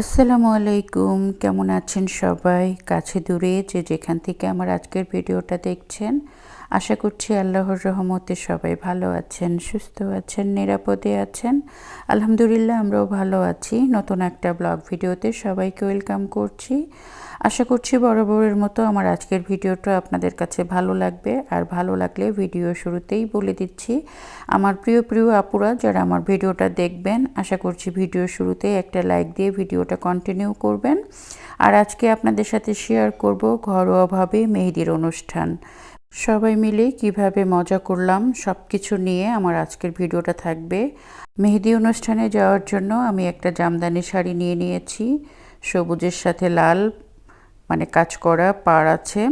আসসালামু আলাইকুম। কেমন আছেন সবাই? কাছে দূরে যে যেখান থেকে আমার আজকের ভিডিওটা দেখছেন, আশা করছি আল্লাহর রহমতে সবাই ভালো আছেন, সুস্থ আছেন, নিরাপদে আছেন। আলহামদুলিল্লাহ আমরাও ভালো আছি। নতুন একটা ব্লগ ভিডিওতে সবাইকে ওয়েলকাম করছি। আশা করছি বরাবরের মতো আমার আজকের ভিডিওটা আপনাদের কাছে ভালো লাগবে। আর ভালো লাগলে ভিডিও শুরুতেই বলে দিচ্ছি, আমার প্রিয় প্রিয় আপুরা যারা আমার ভিডিওটা দেখবেন, আশা করছি ভিডিও শুরুতেই একটা লাইক দিয়ে ভিডিওটা কন্টিনিউ করবেন। আর আজকে আপনাদের সাথে শেয়ার করব ঘরোয়াভাবে মেহেদির অনুষ্ঠান। সবাই মিলে কীভাবে মজা করলাম সব কিছু নিয়ে আমার আজকের ভিডিওটা থাকবে। মেহেদি অনুষ্ঠানে যাওয়ার জন্য আমি একটা জামদানি শাড়ি নিয়ে নিয়েছি, সবুজের সাথে লাল মানে কাজ করা পার আছে।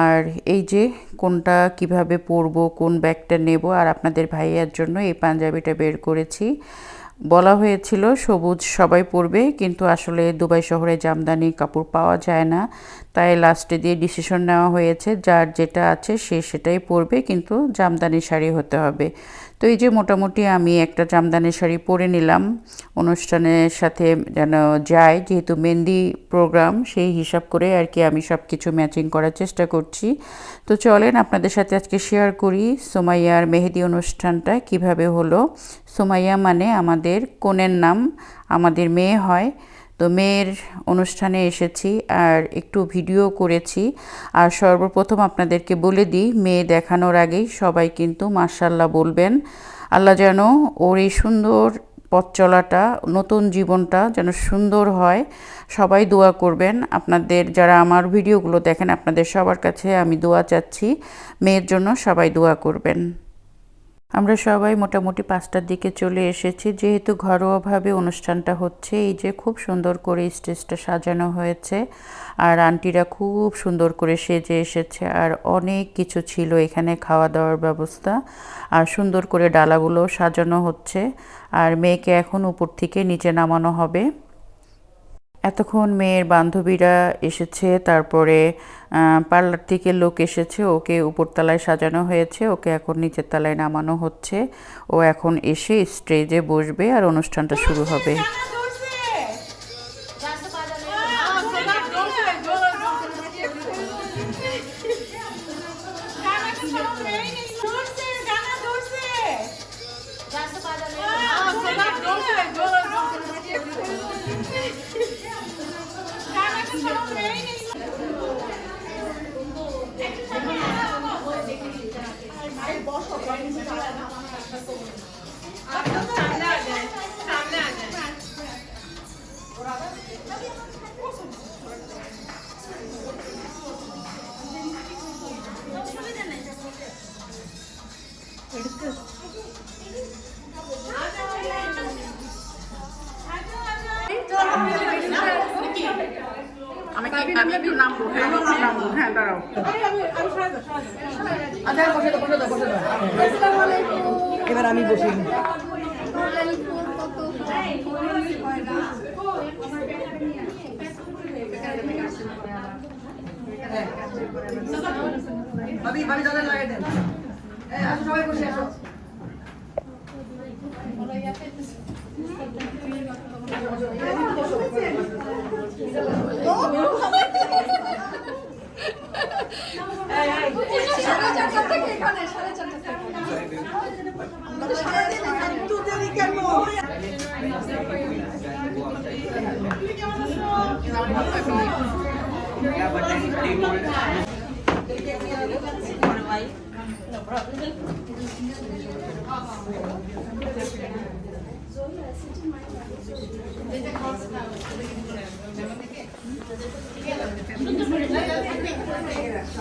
আর এই যে কোনটা কীভাবে পরবো, কোন ব্যাগটা নেব, আর আপনাদের ভাইয়ার জন্য এই পাঞ্জাবিটা বের করেছি। বলা হয়েছিল সবুজ সবাই পরবে, কিন্তু আসলে দুবাই শহরে জামদানি কাপড় পাওয়া যায় না। তাই লাস্টে দিয়ে ডিসিশন নেওয়া হয়েছে, যার যেটা আছে সে সেটাই পরবে, কিন্তু জামদানি শাড়ি হতে হবে। তো এই যে মোটামুটি আমি একটা জামদানি শাড়ি পরে নিলাম। অনুষ্ঠানের সাথে যেন যায়, যেহেতু মেহেন্দি প্রোগ্রাম সেই হিসাব করে আর কি আমি সব কিছু ম্যাচিং করার চেষ্টা করছি। তো চলেন আপনাদের সাথে আজকে শেয়ার করি সোমাইয়ার মেহেদি অনুষ্ঠানটা কীভাবে হলো। সোমাইয়া মানে আমাদের কনের নাম, আমাদের মেয়ে হয়। তো মেয়ের অনুষ্ঠানে এসেছি আর একটু ভিডিও করেছি। আর সর্বপ্রথম আপনাদেরকে বলে দিই, মেয়ে দেখানোর আগেই সবাই কিন্তু মার্শাল্লাহ বলবেন। আল্লাহ যেন ওর এই সুন্দর পথ চলাটা, নতুন জীবনটা যেন সুন্দর হয়। সবাই দোয়া করবেন। আপনাদের যারা আমার ভিডিওগুলো দেখেন, আপনাদের সবার কাছে আমি দোয়া চাচ্ছি। মেয়ের জন্য সবাই দোয়া করবেন। আমরা সবাই মোটামুটি পাঁচটার দিকে চলে এসেছি। যেহেতু ঘরোয়াভাবে অনুষ্ঠানটা হচ্ছে, এই যে খুব সুন্দর করে স্টেজটা সাজানো হয়েছে আর আন্টিরা খুব সুন্দর করে সেজে এসেছে আর অনেক কিছু ছিল এখানে খাওয়া দাওয়ার ব্যবস্থা আর সুন্দর করে ডালাগুলো সাজানো হচ্ছে আর মেয়েকে এখন উপর থেকে নিচে নামানো হবে। এতক্ষণ মেয়ের বান্ধবীরা এসেছে, তারপরে পার্লার থেকে লোক এসেছে, ওকে উপরতলায় সাজানো হয়েছে, ওকে এখন নিচের তলায় নামানো হচ্ছে। ও এখন এসে স্টেজে বসবে আর অনুষ্ঠানটা শুরু হবে। আমি একটু নামবো হ্যাঁ নামবো। হ্যাঁ দাঁড়াও। এবার আমি বসি। ভাবি ভাবি দাদা লাগিয়ে দেন। আসো সবাই বসে আসো। করল আচ্ছা দিন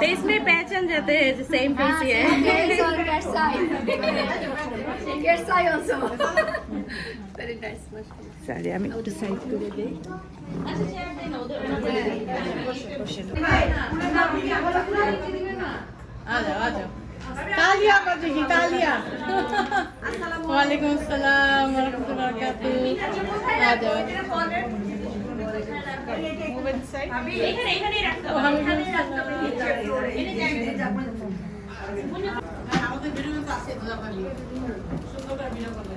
फेस में पहचान जाते हैं जो सेम फेस ही है সরি আমি একটু সাইড করে দিই। ওয়ালাইকুম আসসালাম আমাদের ভিডিও আছে সুন্দর করে ভিডিও করবে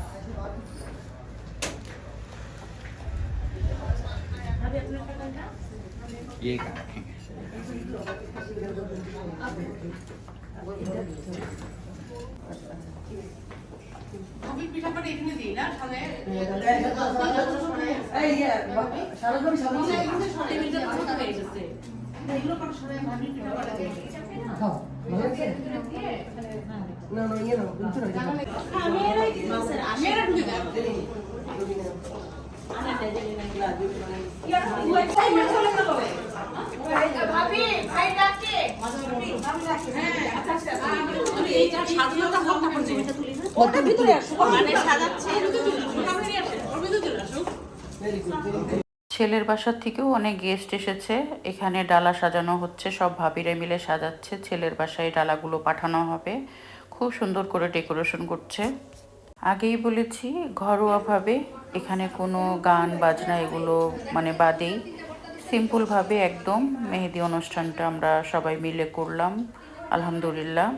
ये कहाँ रखेंगे আমি পিঠা পাটা এখানে দিই না সামনে এই ইয়ে সারাদিন সারাদিন এগুলো কত সময় আমি পিঠা পাটা দিই খাও না না ইয়ে না বুঝছ না মেয়েরা ঢুকে দাও ছেলের বাসার থেকেও অনেক গেস্ট এসেছে। এখানে ডালা সাজানো হচ্ছে, সব ভাবিরা মিলে সাজাচ্ছে। ছেলের বাসায় ডালাগুলো পাঠানো হবে। খুব সুন্দর করে ডেকোরেশন করছে। আগেই বলেছি, ঘরোয়াভাবে এখানে কোনো গান, বাজনা এগুলো মানে বাদেই। সিম্পলভাবে একদম মেহেদি অনুষ্ঠানটা আমরা সবাই মিলে করলাম। আলহামদুলিল্লাহ।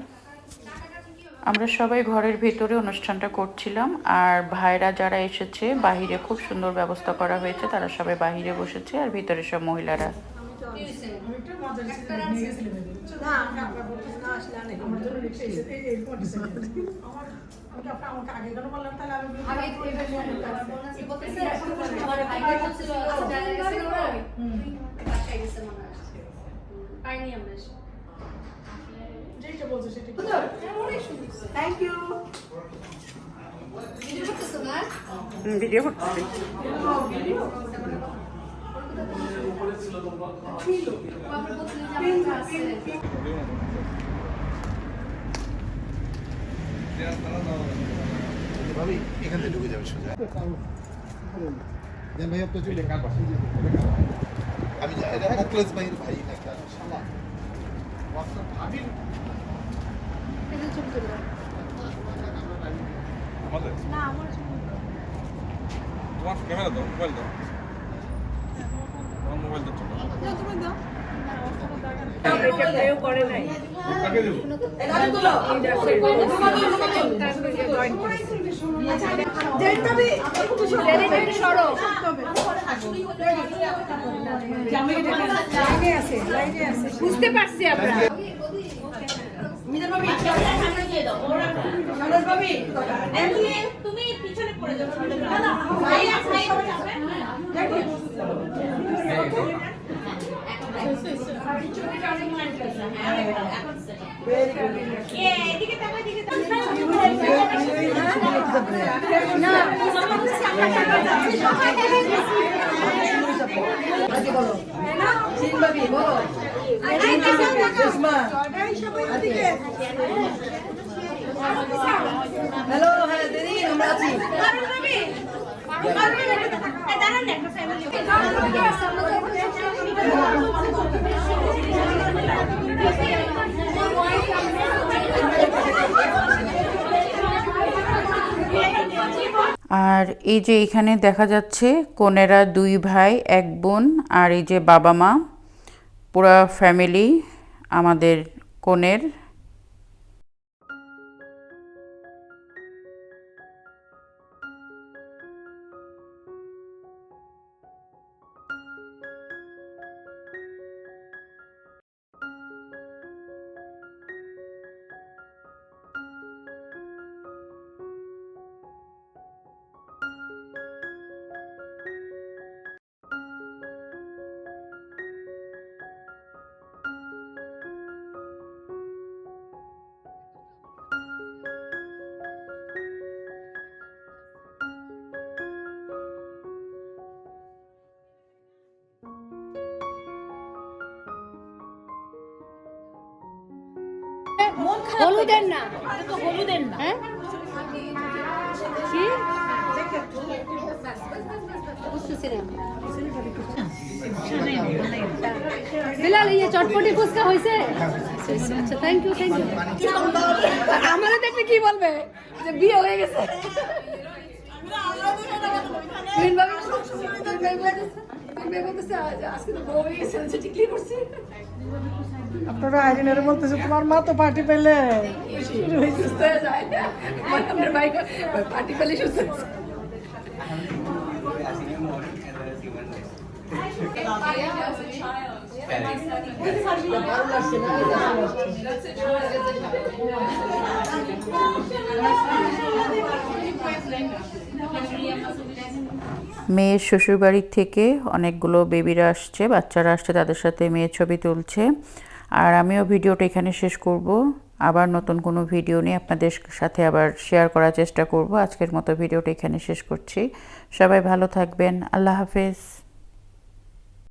আমরা সবাই ঘরের ভেতরে অনুষ্ঠানটা করছিলাম আর ভাইরা যারা এসেছে বাহিরে খুব সুন্দর ব্যবস্থা করা হয়েছে তারা সবাই বাহিরে বসেছে আর ভিতরে সব মহিলারা বলতেছে আমার বাসায় গেছে মনে হয় আমরা এসে থ্যাংক ইউ ভিডিও করতেছো না? ভিডিও করতেছি। ভাবি এখান থেকে ঢুকে যাবে সোজা। দেন ভাই আপনি চলে আমি এটা ভাই না ভাবির এটা চুপ করে দাও। আমাদের তোমার ক্যামেরা দাও মোবাইল দাও। তোমার মোবাইল দাও এটা কেউ করে নাই। কাকে দেবো বুঝতে পারছি আমরা তুমি পিছনে পড়ে যাবে ভাই আছে এদিকে তাকাও এদিকে আজকে বলো সিনবাবি বলো হ্যালো হ্যাঁ দিদি, আমরা আছি। আর এই যে এখানে দেখা যাচ্ছে কনেরা দুই ভাই, এক বোন আর এই যে বাবা মা, পুরা ফ্যামিলি আমাদের কনের। হলুদের না। হলুদের না। হ্যাঁ? কি? বিলাল এই যে চটপটি ফুচকা হয়েছে? আচ্ছা থ্যাংক ইউ থ্যাংক ইউ আমাদের দেখলে কি বলবে? যে বিয়ে হয়ে গেছে। বলতেছে, আজ- আজকে তো বউ টিকলি করছি। আপনারা আইরিনের বলতেছে তোমার মা তো পার্টি পেলে সুস্থ হয়ে যায়। ভাই পার্টি পেলে সুস্থ। মেয়ের শ্বশুরবাড়ির থেকে অনেকগুলো বেবিরা আসছে, বাচ্চারা আসছে, তাদের সাথে মেয়ের ছবি তুলছে। আর আমিও ভিডিওটা এখানে শেষ করব। আবার নতুন কোনো ভিডিও নিয়ে আপনাদের সাথে আবার শেয়ার করার চেষ্টা করব। আজকের মতো ভিডিওটা এখানে শেষ করছি। সবাই ভালো থাকবেন। আল্লাহ হাফেজ।